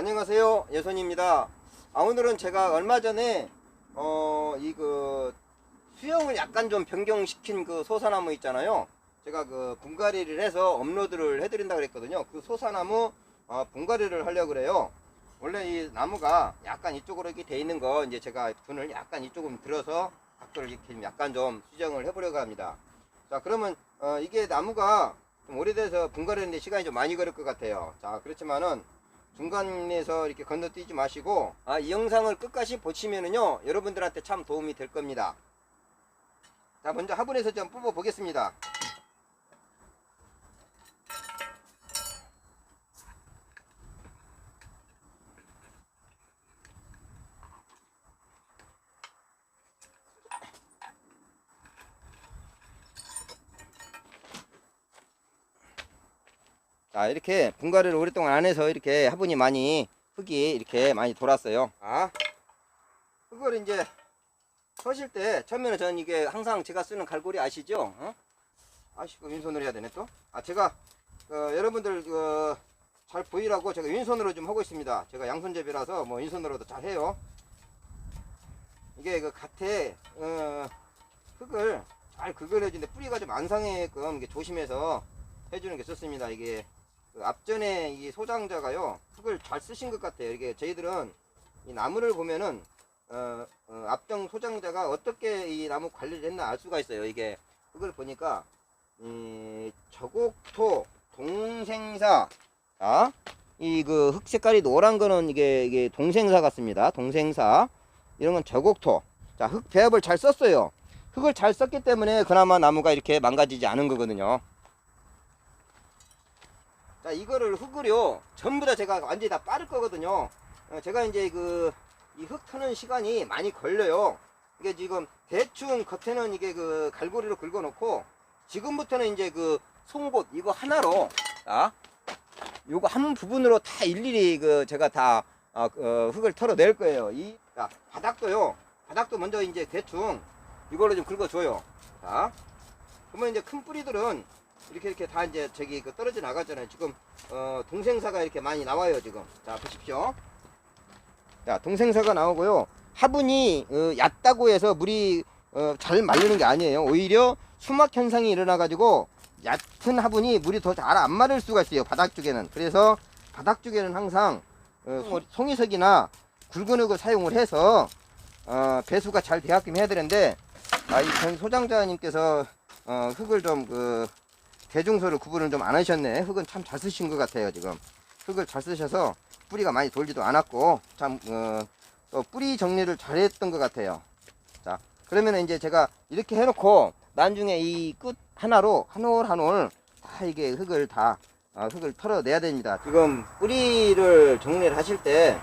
안녕하세요. 예선입니다. 아 오늘은 제가 얼마 전에 어 이 그 수영을 약간 좀 변경시킨 그 소사나무 있잖아요. 제가 그 분갈이를 해서 업로드를 해드린다 그랬거든요. 그 소사나무 어, 분갈이를 하려고 그래요. 원래 이 나무가 약간 이쪽으로 이렇게 돼 있는 거 이제 제가 분을 약간 이쪽으로 들어서 각도를 이렇게 좀 약간 좀 수정을 해보려고 합니다. 자 그러면 어, 이게 나무가 좀 오래돼서 분갈이하는데 시간이 좀 많이 걸릴 것 같아요. 자 그렇지만은 중간에서 이렇게 건너뛰지 마시고 아, 이 영상을 끝까지 보시면은요 여러분들한테 참 도움이 될 겁니다. 자 먼저 화분에서 좀 뽑아 보겠습니다 자 이렇게 분갈이를 오랫동안 안 해서 이렇게 화분이 많이 흙이 이렇게 많이 돌았어요. 아 흙을 이제 서실 때 처음에는 저는 이게 항상 제가 쓰는 갈고리 아시죠? 어? 아시고 왼손으로 해야 되네 또아 제가 어, 여러분들 어, 잘 보이라고 제가 왼손으로 좀 하고 있습니다. 제가 양손잡이라서 뭐 왼손으로도 잘 해요. 이게 그 갓에 어, 흙을 잘 긁어내주는데 뿌리가 좀 안 상해게끔 이게 조심해서 해주는 게 좋습니다 이게 그 앞전에 이 소장자가요 흙을 잘 쓰신 것 같아요. 이게 저희들은 이 나무를 보면은 어, 어, 앞정 소장자가 어떻게 이 나무 관리를 했나 알 수가 있어요. 이게 흙을 보니까 이 저곡토 동생사 아, 이그 흙 색깔이 노란 거는 이게 이게 동생사 같습니다. 동생사. 이런 건 저곡토. 자 흙 배합을 잘 썼어요. 흙을 잘 썼기 때문에 그나마 나무가 이렇게 망가지지 않은 거거든요 자 이거를 흙을요 전부 다 제가 완전히 다 빠를 거거든요. 어, 제가 이제 그 이 흙 트는 시간이 많이 걸려요. 이게 지금 대충 겉에는 이게 그 갈고리로 긁어 놓고 지금부터는 이제 그 송곳 이거 하나로 아 요거 한 부분으로 다 일일이 그 제가 다 어, 어, 흙을 털어낼 거예요. 이 자, 바닥도요. 바닥도 먼저 이제 대충 이걸로 좀 긁어줘요. 자 그러면 이제 큰 뿌리들은 이렇게 이렇게 다 이제 저기 그 떨어져 나가잖아요. 지금 어 동생사가 이렇게 많이 나와요. 지금 자 보십시오. 자 동생사가 나오고요. 화분이 어, 얕다고 해서 물이 어, 잘 말리는 게 아니에요. 오히려 수막 현상이 일어나 가지고 얕은 화분이 물이 더 잘 안 마를 수가 있어요. 바닥 쪽에는 그래서 바닥 쪽에는 항상 어, 송- 송이석이나 굵은 흙을 사용을 해서 어, 배수가 잘 되게끔 해야 되는데 아, 이 전 소장자님께서 어, 흙을 좀그 대중소를 구분을 좀 안 하셨네. 흙은 참 잘 쓰신 것 같아요, 지금. 흙을 잘 쓰셔서 뿌리가 많이 돌지도 않았고, 참, 어, 또 뿌리 정리를 잘 했던 것 같아요. 자, 그러면 이제 제가 이렇게 해놓고, 나중에 이 끝 하나로 한 올 한 올 다 이게 흙을 다, 어, 흙을 털어내야 됩니다. 지금 뿌리를 정리를 하실 때,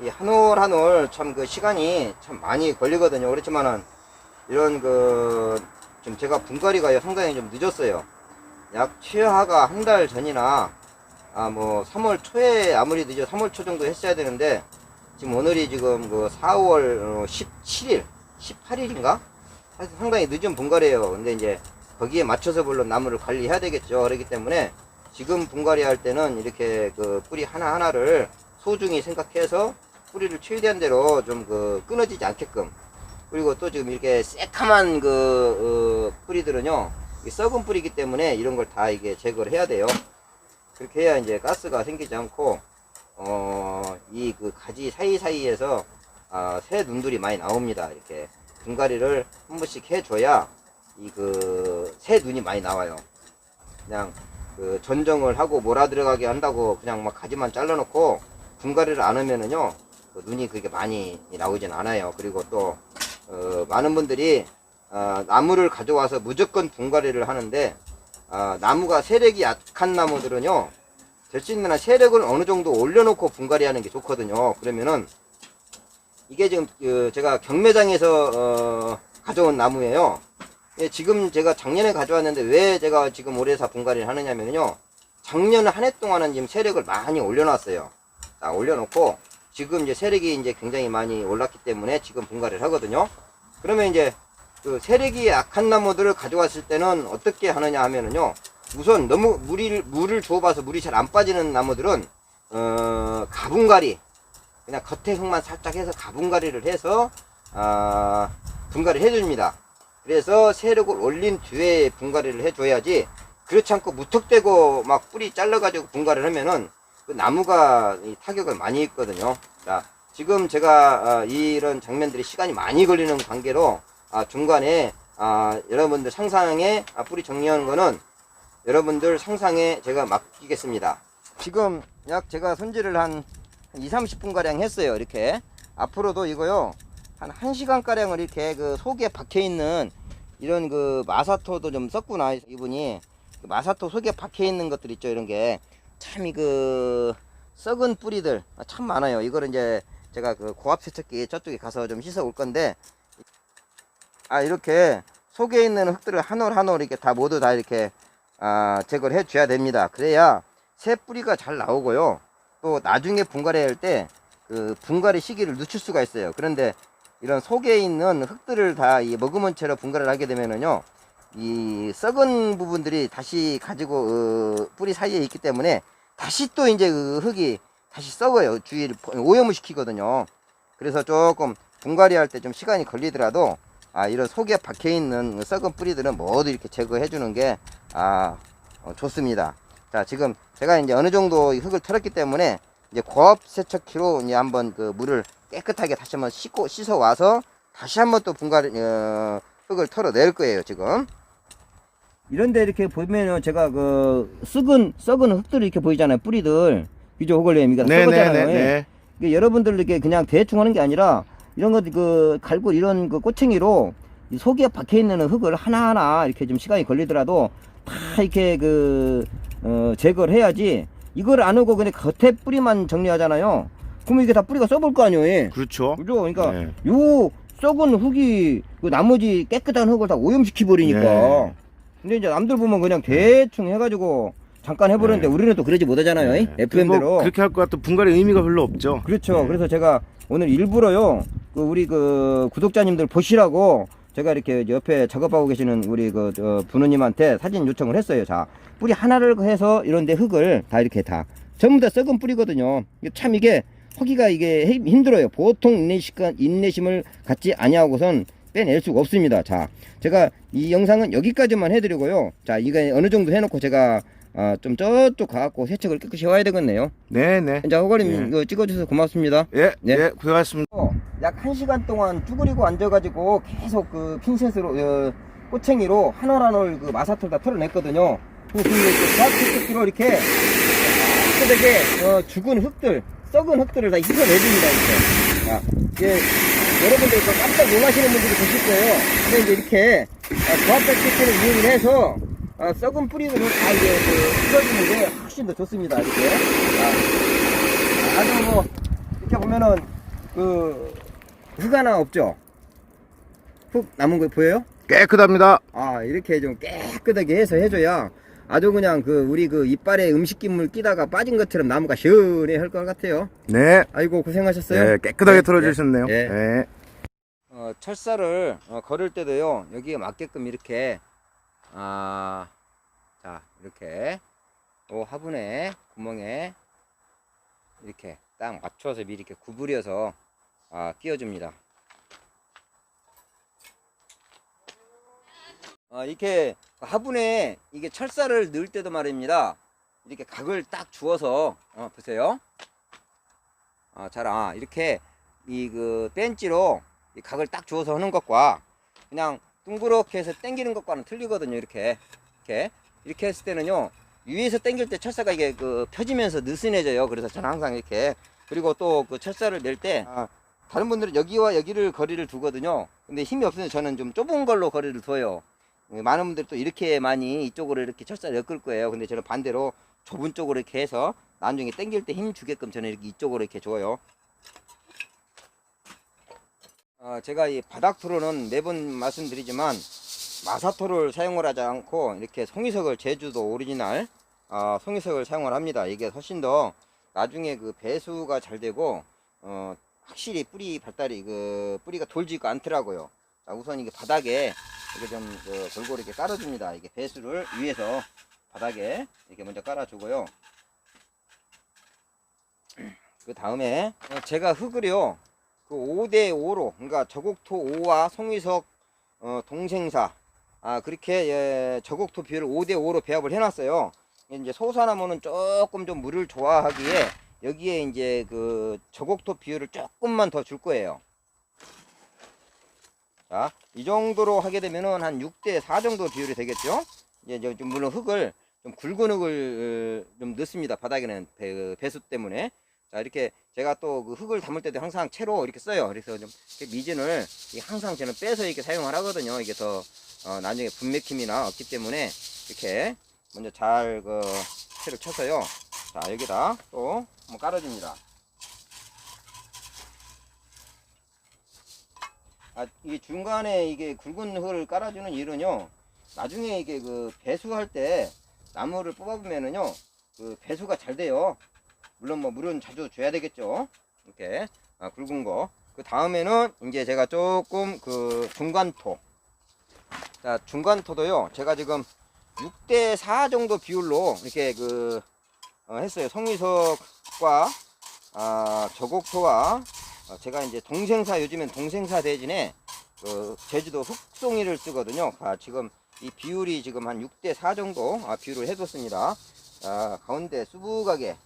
이 한 올 한 올 참 그 시간이 참 많이 걸리거든요. 그렇지만은, 이런 그, 지금 제가 분갈이가 상당히 좀 늦었어요. 약 최하가 한 달 전이나 아 뭐 3월 초에 아무리 늦어 3월 초 정도 했어야 되는데 지금 오늘이 지금 그 4월 17일 18일인가? 사실 상당히 늦은 분갈이에요. 근데 이제 거기에 맞춰서 물론 나무를 관리해야 되겠죠. 그렇기 때문에 지금 분갈이 할 때는 이렇게 그 뿌리 하나하나를 소중히 생각해서 뿌리를 최대한 대로 좀 그 끊어지지 않게끔 그리고 또 지금 이렇게 새카만 그 어, 뿌리들은요 이 썩은 뿌리기 때문에 이런 걸 다 이게 제거를 해야 돼요. 그렇게 해야 이제 가스가 생기지 않고 어 이 그 가지 사이사이에서 아, 새 눈들이 많이 나옵니다. 이렇게 분갈이를 한 번씩 해줘야 이 그 새 눈이 많이 나와요. 그냥 그 전정을 하고 몰아 들어가게 한다고 그냥 막 가지만 잘라놓고 분갈이를 안 하면은요 그 눈이 그렇게 많이 나오진 않아요. 그리고 또 어, 많은 분들이 어, 나무를 가져와서 무조건 분갈이를 하는데 어, 나무가 세력이 약한 나무들은요 될 수 있는 한 세력을 어느 정도 올려놓고 분갈이 하는 게 좋거든요. 그러면은 이게 지금 그 제가 경매장에서 어, 가져온 나무예요. 예, 지금 제가 작년에 가져왔는데 왜 제가 지금 올해 사 분갈이를 하느냐면요. 작년 한 해 동안은 지금 세력을 많이 올려놨어요. 자, 올려놓고 지금 이제 세력이 이제 굉장히 많이 올랐기 때문에 지금 분갈이를 하거든요. 그러면 이제 그 세력이 약한 나무들을 가져왔을 때는 어떻게 하느냐 하면은요 우선 너무 물을 물을 줘봐서 물이 잘 안 빠지는 나무들은 어, 가분가리 그냥 겉에 흙만 살짝 해서 가분가리를 해서 아, 분갈이 해줍니다. 그래서 세력을 올린 뒤에 분갈이를 해줘야지 그렇지 않고 무턱대고 막 뿌리 잘라가지고 분갈이를 하면은 그 나무가 이 타격을 많이 입거든요. 자, 지금 제가 아, 이런 장면들이 시간이 많이 걸리는 관계로 아, 중간에 아, 여러분들 상상에 아, 뿌리 정리하는 거는 여러분들 상상에 제가 맡기겠습니다. 지금 약 제가 손질을 한 2, 30분 가량 했어요. 이렇게 앞으로도 이거요 한 1시간 가량을 이렇게 그 속에 박혀 있는 이런 그 마사토도 좀 썼구나 이분이 그 마사토 속에 박혀 있는 것들 있죠 이런 게 참 이 그 썩은 뿌리들 아, 참 많아요. 이거를 이제 제가 그 고압 세척기 저쪽에 가서 좀 씻어 올 건데 아 이렇게 속에 있는 흙들을 한 올 한 올 이렇게 다 모두 다 이렇게 아 제거를 해 줘야 됩니다. 그래야 새 뿌리가 잘 나오고요. 또 나중에 분갈이 할 때 그 분갈이 시기를 늦출 수가 있어요. 그런데 이런 속에 있는 흙들을 다 이 머금은 채로 분갈이를 하게 되면은요. 이 썩은 부분들이 다시 가지고 어, 뿌리 사이에 있기 때문에 다시 또 이제 그 흙이 다시 썩어요. 주위를 오염을 시키거든요. 그래서 조금 분갈이 할 때 좀 시간이 걸리더라도 아 이런 속에 박혀 있는 썩은 뿌리들은 모두 이렇게 제거해 주는 게 아, 어, 좋습니다. 자, 지금 제가 이제 어느 정도 이 흙을 털었기 때문에 이제 고압 세척기로 이제 한번 그 물을 깨끗하게 다시 한번 씻고 씻어 와서 다시 한번 또 분갈 어, 흙을 털어낼 거예요, 지금. 이런데 이렇게 보면은 제가 그 썩은 썩은 흙들이 이렇게 보이잖아요, 뿌리들. 그죠, 호걸님 이거 썩었잖아요. 예. 이게 여러분들 이렇게 그냥 대충 하는 게 아니라 이런 거그 갈고 이런 그 꼬챙이로 이 속에 박혀 있는 흙을 하나하나 이렇게 좀 시간이 걸리더라도 다 이렇게 그 어, 제거를 해야지 이걸 안 하고 그냥 겉에 뿌리만 정리하잖아요. 그러면 이게 다 뿌리가 썩을 거 아니에요. 예. 그렇죠. 그죠? 그러니까 네. 요 썩은 흙이 그 나머지 깨끗한 흙을 다 오염시켜 버리니까. 네. 근데 이제 남들 보면 그냥 대충 해가지고 잠깐 해버렸는데 네. 우리는 또 그러지 못하잖아요. 네. FM대로. 뭐 그렇게 할 것 같아 분갈이 의미가 별로 없죠. 그렇죠. 네. 그래서 제가 오늘 일부러요, 그 우리 그 구독자님들 보시라고 제가 이렇게 옆에 작업하고 계시는 우리 그저 부모님한테 사진 요청을 했어요. 자, 뿌리 하나를 해서 이런데 흙을 다 이렇게 다 전부 다 썩은 뿌리거든요. 참 이게 허기가 이게 힘- 힘들어요. 보통 인내시간 인내심을 갖지 아니하고선 빼낼 수가 없습니다. 자, 제가 이 영상은 여기까지만 해드리고요. 자, 이거 어느 정도 해놓고 제가 아, 좀 저쪽 가갖고 세척을 깨끗이 해와야 되겠네요. 네네. 자, 호거님 예. 이거 찍어주셔서 고맙습니다. 예, 네. 예, 고생하셨습니다. 약 1시간 동안 쭈그리고 앉아가지고 계속 그 핀셋으로, 어, 꼬챙이로 한 올 한 올 그 마사토를 다 털어냈거든요. 그리고 그 과학기로 이렇게 깨끗하게 어, 죽은 흙들, 썩은 흙들을 다 씻어내줍니다, 이렇게. 자, 이게 여러분들 그 깜짝 놀라시는 분들이 계실 거예요. 근데 이제 이렇게 아, 고압적 시스템을 이용을 해서 아, 썩은 뿌리들을 다 이제 그 씻어주는 게 훨씬 더 좋습니다, 이렇게. 아, 아주 뭐, 이렇게 보면은 그 흙 하나 없죠? 흙 남은 거 보여요? 깨끗합니다. 아 이렇게 좀 깨끗하게 해서 해줘야 아주 그냥 그 우리 그 이빨에 음식기물 끼다가 빠진 것처럼 나무가 시원해 할 것 같아요. 네. 아이고 고생하셨어요. 네, 깨끗하게 네, 털어주셨네요. 네. 네. 어, 철사를 어, 걸을 때도요 여기에 맞게끔 이렇게 아, 자 이렇게 요 화분에 구멍에 이렇게 딱 맞춰서 미리 이렇게 구부려서 아, 끼워줍니다. 아, 이렇게 화분에 이게 철사를 넣을 때도 말입니다. 이렇게 각을 딱 주어서 어, 보세요. 아, 잘 아, 이렇게 이 그 벤치로 이 각을 딱 주어서 하는 것과 그냥 둥그렇게 해서 당기는 것과는 틀리거든요. 이렇게 이렇게 이렇게 했을 때는요 위에서 당길 때 철사가 이게 그 펴지면서 느슨해져요. 그래서 저는 항상 이렇게 그리고 또 그 철사를 낼때 아, 다른 분들은 여기와 여기를 거리를 두거든요. 근데 힘이 없으면 저는 좀 좁은 걸로 거리를 둬요. 예, 많은 분들이 또 이렇게 많이 이쪽으로 이렇게 철사를 엮을 거예요. 근데 저는 반대로 좁은 쪽으로 이렇게 해서 나중에 당길 때 힘 주게끔 저는 이렇게 이쪽으로 이렇게 줘요. 어, 제가 이 바닥토로는 매번 말씀드리지만 마사토를 사용을 하지 않고 이렇게 송이석을 제주도 오리지널 어, 송이석을 사용을 합니다. 이게 훨씬 더 나중에 그 배수가 잘 되고 어, 확실히 뿌리 발달이 그 뿌리가 돌지가 않더라고요. 자, 우선 이게 바닥에 이렇게 좀 그, 골고루 이렇게 깔아줍니다. 이게 배수를 위에서 바닥에 이렇게 먼저 깔아주고요. 그 다음에 어, 제가 흙을요 그 5대 5로 그러니까 저곡토 5와 송위석 어, 동생사 아 그렇게 예, 저곡토 비율을 5대 5로 배합을 해놨어요. 이제 소사나무는 조금 좀 물을 좋아하기에 여기에 이제 그 저곡토 비율을 조금만 더 줄 거예요. 자, 이 정도로 하게 되면은 한 6대 4 정도 비율이 되겠죠? 이제 저좀 물론 흙을 좀 굵은 흙을 어, 좀 넣습니다. 바닥에는 배, 그 배수 때문에. 자, 이렇게 제가 또 그 흙을 담을 때도 항상 채로 이렇게 써요. 그래서 좀 미진을 이 항상 저는 빼서 이렇게 사용을 하거든요. 이게 더 어, 나중에 분맥힘이나 없기 때문에 이렇게 먼저 잘그 채를 쳐서요. 자, 여기다 또 한번 깔아줍니다. 아, 이게 중간에 이게 굵은 흙을 깔아주는 이유는요. 나중에 이게 그 배수할 때 나무를 뽑아보면은요. 그 배수가 잘 돼요. 물론 뭐 물은 자주 줘야 되겠죠. 이렇게 아, 굵은 거. 그 다음에는 이제 제가 조금 그 중간토. 자, 중간토도요. 제가 지금 6대 4 정도 비율로 이렇게 그 어, 했어요. 성미석과 아, 저곡토와 어, 제가 이제 동생사 요즘엔 동생사 대진에 그 제주도 흑송이를 쓰거든요. 아, 지금 이 비율이 지금 한 6대 4 정도 아, 비율을 해뒀습니다. 자, 가운데 수북하게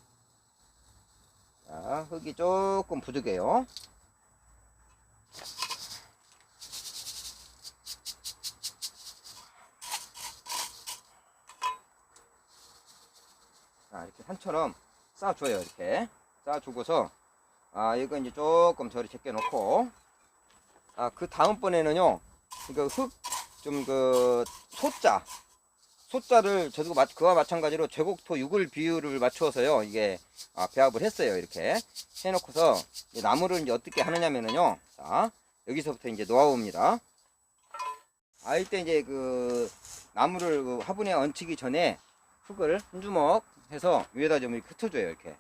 자, 흙이 조금 부족해요. 자, 이렇게 산처럼 쌓아줘요. 이렇게 쌓아주고서 아, 이거 이제 조금 저리 제껴 놓고 아, 그 다음번에는요. 이거 흙 좀 그 소자 소자를 저도 마- 그와 마찬가지로 제곡토 6을 비율을 맞추어서요. 이게 아, 배합을 했어요. 이렇게 해 놓고서 이 나무를 이제 어떻게 하느냐면은요. 자, 여기서부터 이제 노하우입니다. 아, 이때 이제 그 나무를 그 화분에 얹히기 전에 흙을 한 주먹 해서 위에다 좀 이렇게 흩어줘요. 이렇게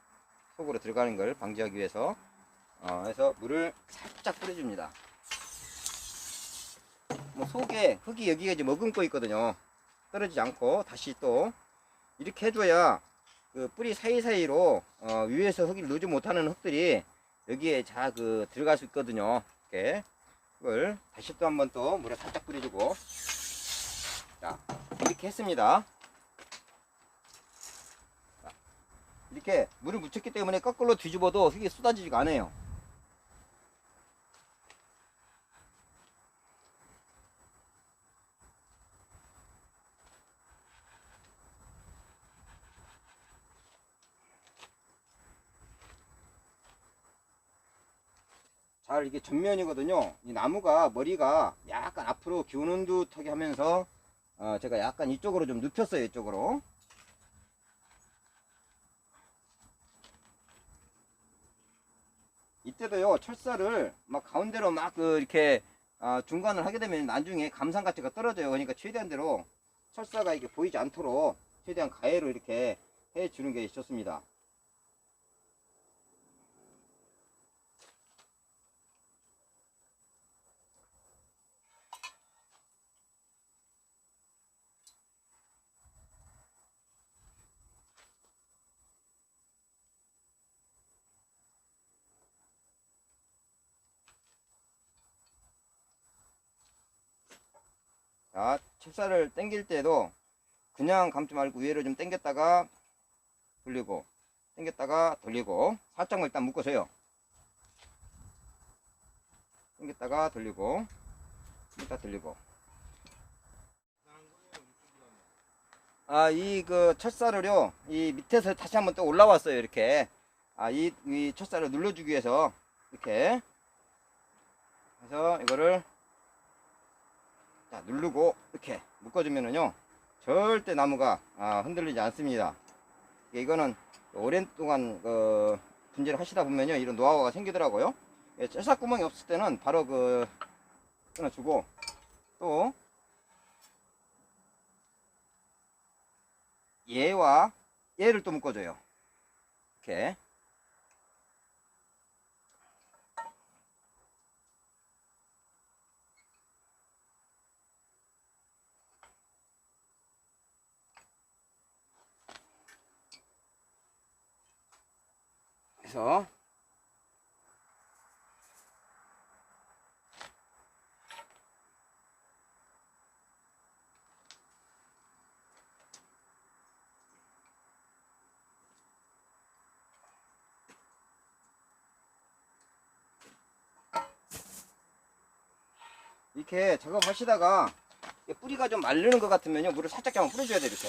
속으로 들어가는 걸 방지하기 위해서 어, 해서 물을 살짝 뿌려줍니다. 뭐 속에 흙이 여기가 이제 머금고 있거든요. 떨어지지 않고 다시 또 이렇게 해줘야 그 뿌리 사이사이로 어, 위에서 흙이 누지 못하는 흙들이 여기에 자 그 들어갈 수 있거든요. 이렇게 이걸 다시 또 한번 또 물에 살짝 뿌려주고 자 이렇게 했습니다. 자, 이렇게 물을 묻혔기 때문에 거꾸로 뒤집어도 흙이 쏟아지지가 않아요. 잘 이게 전면이거든요. 이 나무가 머리가 약간 앞으로 기우는 듯하게 하면서 어, 제가 약간 이쪽으로 좀 눕혔어요. 이쪽으로. 이때도요 철사를 막 가운데로 막 그 이렇게 아, 중간을 하게 되면 나중에 감상 가치가 떨어져요. 그러니까 최대한대로 철사가 이게 보이지 않도록 최대한 가해로 이렇게 해 주는 게 좋습니다. 자, 칩살을 당길 때도 그냥 감지 말고 위로 좀 당겼다가 돌리고 당겼다가 돌리고 살짝만 일단 묶어줘요. 당겼다가 돌리고 당겼다 돌리고 아, 이그 첫살을요, 이 밑에서 다시 한번 또 올라왔어요, 이렇게. 아, 이, 이 첫살을 눌러주기 위해서, 이렇게. 그래서 이거를 자 누르고 이렇게 묶어주면은요 절대 나무가 아, 흔들리지 않습니다. 이거는 오랜 동안 그 분질을 하시다 보면요 이런 노하우가 생기더라고요. 예, 쩔싹 구멍이 없을 때는 바로 그 끊어주고 또 얘와 얘를 또 묶어줘요. 이렇게 해서 이렇게 작업하시다가 뿌리가 좀 마르는 것 같으면요 물을 살짝 좀 뿌려줘야 돼 이렇게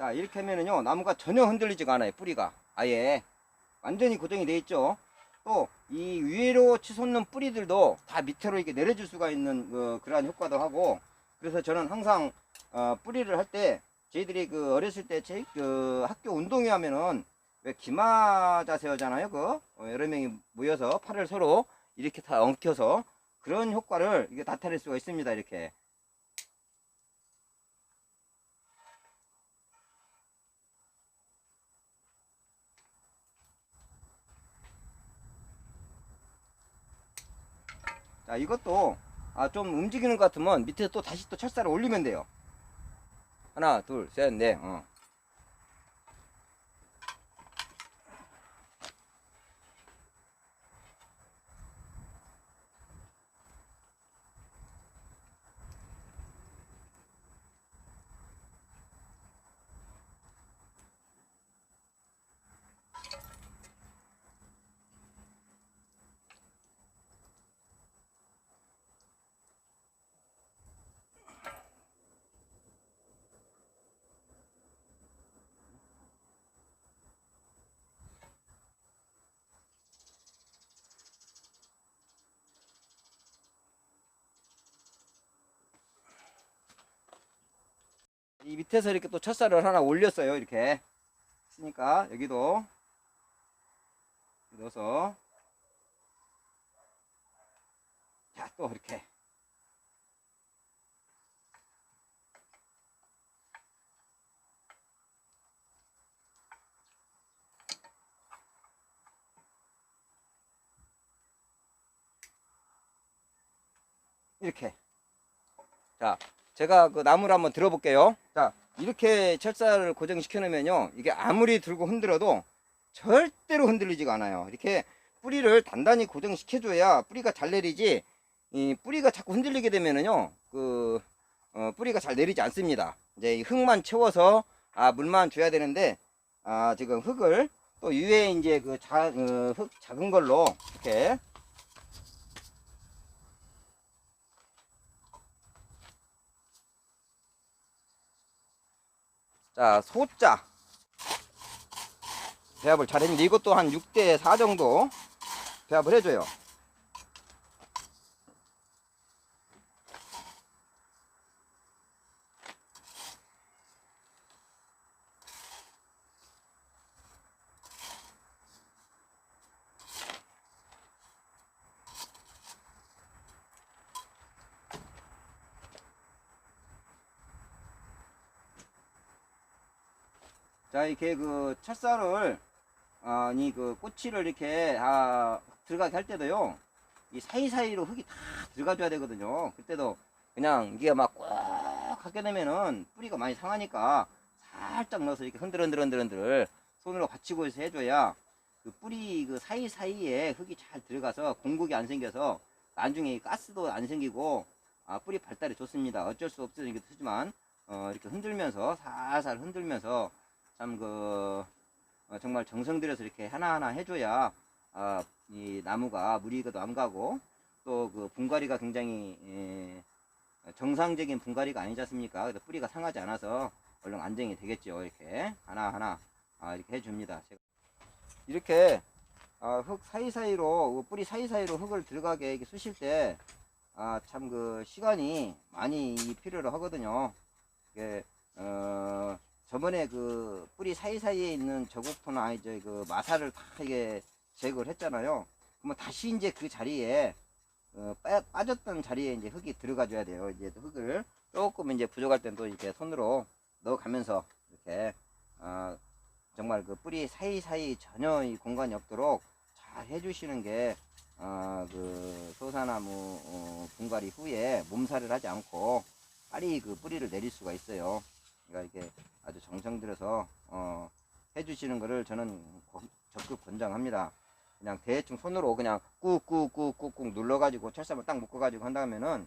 자 이렇게 하면은요 나무가 전혀 흔들리지가 않아요 뿌리가. 아예. 완전히 고정이 돼 있죠. 또 이 위로 치솟는 뿌리들도 다 밑으로 이렇게 내려줄 수가 있는 그, 그러한 효과도 하고 그래서 저는 항상 어, 뿌리를 할 때 저희들이 그 어렸을 때 제, 그 학교 운동회 하면은 왜 기마 자세 하잖아요 그. 어, 여러 명이 모여서 팔을 서로 이렇게 다 엉켜서 그런 효과를 이게 나타낼 수가 있습니다 이렇게 자 이것도 아, 좀 움직이는 것 같으면 밑에 또 다시 또 철사를 올리면 돼요 하나 둘 셋 넷 어. 이 밑에서 이렇게 또 철사를 하나 올렸어요 이렇게. 했으니까 여기도 넣어서. 자 또 이렇게. 이렇게. 자 제가 그 나무를 한번 들어볼게요. 자, 이렇게 철사를 고정시켜 놓으면요. 이게 아무리 들고 흔들어도 절대로 흔들리지가 않아요. 이렇게 뿌리를 단단히 고정시켜 줘야 뿌리가 잘 내리지, 이 뿌리가 자꾸 흔들리게 되면은요, 그, 어, 뿌리가 잘 내리지 않습니다. 이제 이 흙만 채워서, 아, 물만 줘야 되는데, 아, 지금 흙을 또 위에 이제 그 자, 어, 흙 작은 걸로 이렇게 자, 소자. 배합을 잘 했는데 이것도 한 6대 4 정도 배합을 해줘요. 자, 이렇게 그 철사를, 아, 이그 꼬치를 이렇게, 아, 들어가게 할 때도요, 이 사이사이로 흙이 다 들어가줘야 되거든요. 그때도 그냥 이게 막꼭 하게 되면은 뿌리가 많이 상하니까 살짝 넣어서 이렇게 흔들 흔들 흔들 흔들 손으로 받치고 해서 해줘야 그 뿌리 그 사이사이에 흙이 잘 들어가서 공국이 안 생겨서 나중에 가스도 안 생기고 아, 뿌리 발달이 좋습니다. 어쩔 수 없으니까 쓰지만 어, 이렇게 흔들면서 살살 흔들면서 참 그 정말 정성 들여서 이렇게 하나하나 해줘야 아, 이 나무가 무리가도 안 가고 또 그 분갈이가 굉장히 예, 정상적인 분갈이가 아니지 않습니까? 그래서 뿌리가 상하지 않아서 얼른 안정이 되겠죠. 이렇게 하나하나 아, 이렇게 해줍니다. 이렇게 아, 흙 사이사이로 그 뿌리 사이사이로 흙을 들어가게 이렇게 쑤실 때 아, 참 그 시간이 많이 필요로 하거든요. 이게 어, 저번에 그 뿌리 사이사이에 있는 저국토나 이제 그 마사를 다 이게 제거를 했잖아요. 그러면 다시 이제 그 자리에 어, 빠, 빠졌던 자리에 이제 흙이 들어가 줘야 돼요. 이제 흙을 조금 이제 부족할 땐 또 이렇게 손으로 넣어가면서 이렇게 어, 정말 그 뿌리 사이사이 전혀 이 공간이 없도록 잘 해주시는 게 어, 그 소사나무 어, 분갈이 후에 몸살을 하지 않고 빨리 그 뿌리를 내릴 수가 있어요. 그러니까 이게 아주 정성 들여서 어, 해주시는 거를 저는 거- 적극 권장합니다. 그냥 대충 손으로 그냥 꾹꾹꾹꾹꾹 눌러가지고 철사을 딱 묶어가지고 한다면은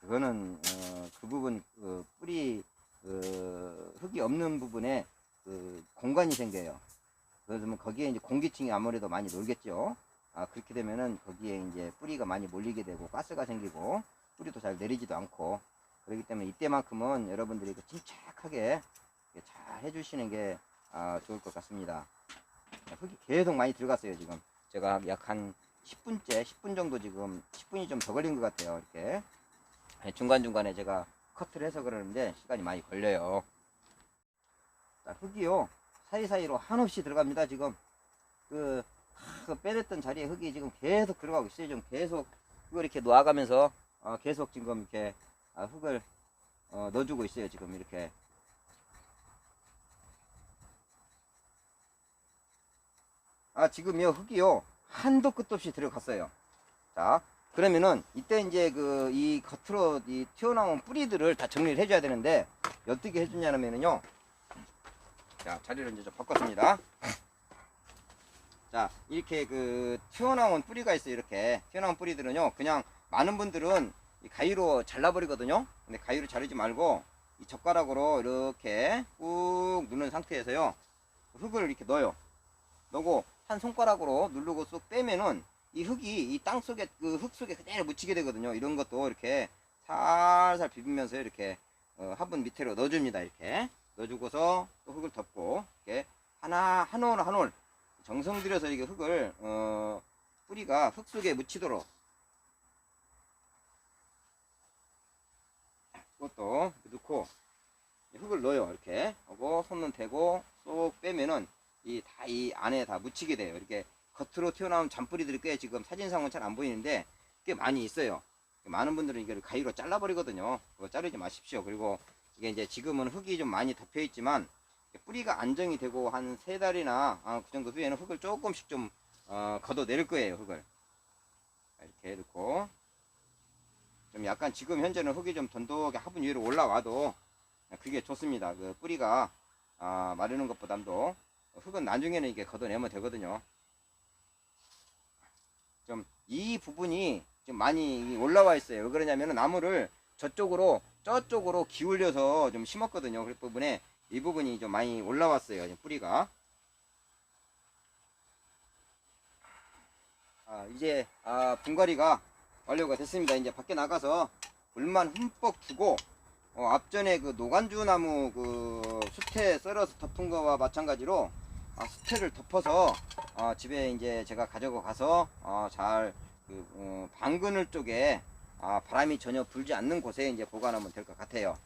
그거는 어, 그 부분 그 뿌리 그 흙이 없는 부분에 그 공간이 생겨요. 그러면 거기에 이제 공기층이 아무래도 많이 놀겠죠. 아 그렇게 되면은 거기에 이제 뿌리가 많이 몰리게 되고 가스가 생기고 뿌리도 잘 내리지도 않고 그렇기 때문에 이때만큼은 여러분들이 그 침착하게 잘 해주시는 게 아, 좋을 것 같습니다. 흙이 계속 많이 들어갔어요 지금. 제가 약 한 10분째, 10분 정도 지금 10분이 좀 더 걸린 것 같아요. 이렇게 중간 중간에 제가 커트를 해서 그러는데 시간이 많이 걸려요. 자, 흙이요 사이사이로 한없이 들어갑니다 지금. 그, 하, 그 빼냈던 자리에 흙이 지금 계속 들어가고 있어요. 지금 계속 흙을 이렇게 놓아가면서 어, 계속 지금 이렇게 아, 흙을 어, 넣어주고 있어요. 지금 이렇게. 아, 지금 요, 흙이요, 한도 끝도 없이 들어갔어요. 자, 그러면은, 이때 이제 그, 이 겉으로 이 튀어나온 뿌리들을 다 정리를 해줘야 되는데, 어떻게 해주냐면은요, 자, 자리를 이제 좀 바꿨습니다. 자, 이렇게 그, 튀어나온 뿌리가 있어요, 이렇게. 튀어나온 뿌리들은요, 그냥 많은 분들은 이 가위로 잘라버리거든요. 근데 가위로 자르지 말고, 이 젓가락으로 이렇게 꾹 누른 상태에서요, 흙을 이렇게 넣어요. 넣고, 한 손가락으로 누르고 쏙 빼면은, 이 흙이 이 땅 속에, 그 흙 속에 그대로 묻히게 되거든요. 이런 것도 이렇게 살살 비비면서 이렇게, 어, 화분 밑으로 넣어줍니다. 이렇게. 넣어주고서 또 흙을 덮고, 이렇게 하나, 한 올, 한 올, 정성 들여서 이게 흙을, 어, 뿌리가 흙 속에 묻히도록 그것도 넣고 흙을 넣어요 이렇게. 하고 손은 대고 쏙 빼면은 이 다 이 안에 다 묻히게 돼요. 이렇게 겉으로 튀어나온 잔뿌리들이 꽤 지금 사진상은 잘 안 보이는데 꽤 많이 있어요. 많은 분들은 이걸 가위로 잘라버리거든요. 그거 자르지 마십시오. 그리고 이게 이제 지금은 흙이 좀 많이 덮여 있지만 뿌리가 안정이 되고 한 세 달이나 아, 그 정도 후에는 흙을 조금씩 좀 어, 걷어내릴 거예요 흙을. 이렇게 넣고 좀 약간 지금 현재는 흙이 좀 던독하게 화분 위로 올라와도 그게 좋습니다. 그 뿌리가 아, 마르는 것보담도 흙은 나중에는 이게 걷어내면 되거든요. 좀 이 부분이 좀 많이 올라와 있어요. 왜 그러냐면 나무를 저쪽으로 저쪽으로 기울여서 좀 심었거든요. 그 부분에 이 부분이 좀 많이 올라왔어요. 뿌리가. 아, 이제 아, 분갈이가 완료가 됐습니다. 이제 밖에 나가서 물만 흠뻑 주고 어, 앞전에 그 노간주 나무 그 수태 썰어서 덮은 거와 마찬가지로 아, 수태를 덮어서 어, 집에 이제 제가 가지고 가서 어, 잘 그, 어, 방그늘 쪽에 아, 바람이 전혀 불지 않는 곳에 이제 보관하면 될 것 같아요.